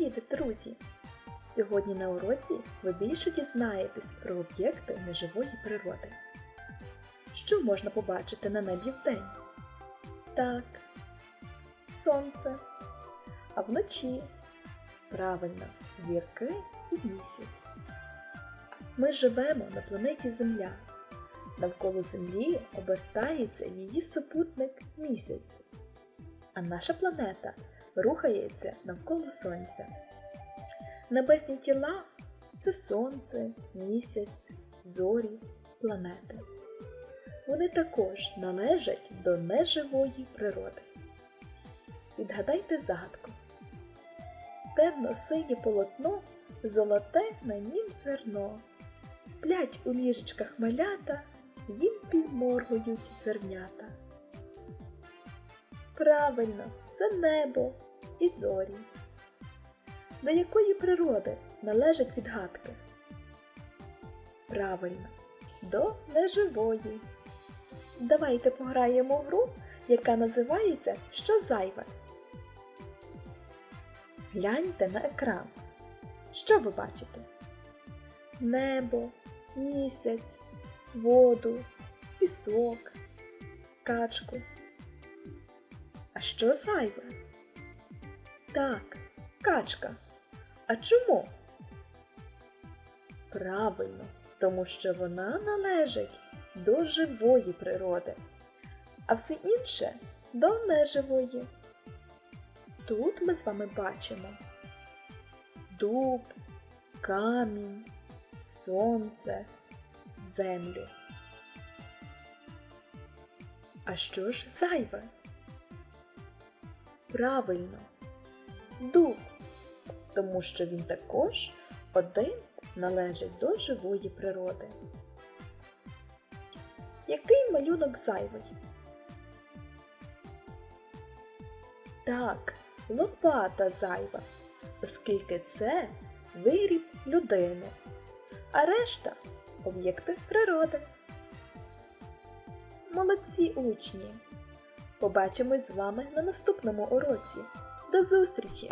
Привіт, друзі! Сьогодні на уроці ви більше дізнаєтесь про об'єкти неживої природи. Що можна побачити на небі вдень? Так, сонце. А вночі правильно зірки і місяць. Ми живемо на планеті Земля. Навколо Землі обертається її супутник місяць. А наша планета рухається навколо Сонця. Небесні тіла це Сонце, місяць, зорі, планети. Вони також належать до неживої природи. Відгадайте загадку. Темно-синє полотно, золоте на нім зерно. Сплять у ліжечках малята, їм підморгують зернята. Правильно, це небо і зорі. До якої природи належать відгадки? Правильно, до неживої. Давайте пограємо в гру, яка називається Що зайве. Гляньте на екран. Що ви бачите? Небо, місяць, воду, пісок, качку. А що зайве? Так, качка. А чому? Правильно, тому що вона належить до живої природи, а все інше до неживої. Тут ми з вами бачимо дуб, камінь, сонце, землю. А що ж зайве? Правильно, дуб, тому що він також один належить до живої природи. Який малюнок зайвий? Так, лопата зайва, оскільки це виріб людини, а решта об'єкти природи. Молодці учні! Побачимось з вами на наступному уроці. До зустрічі!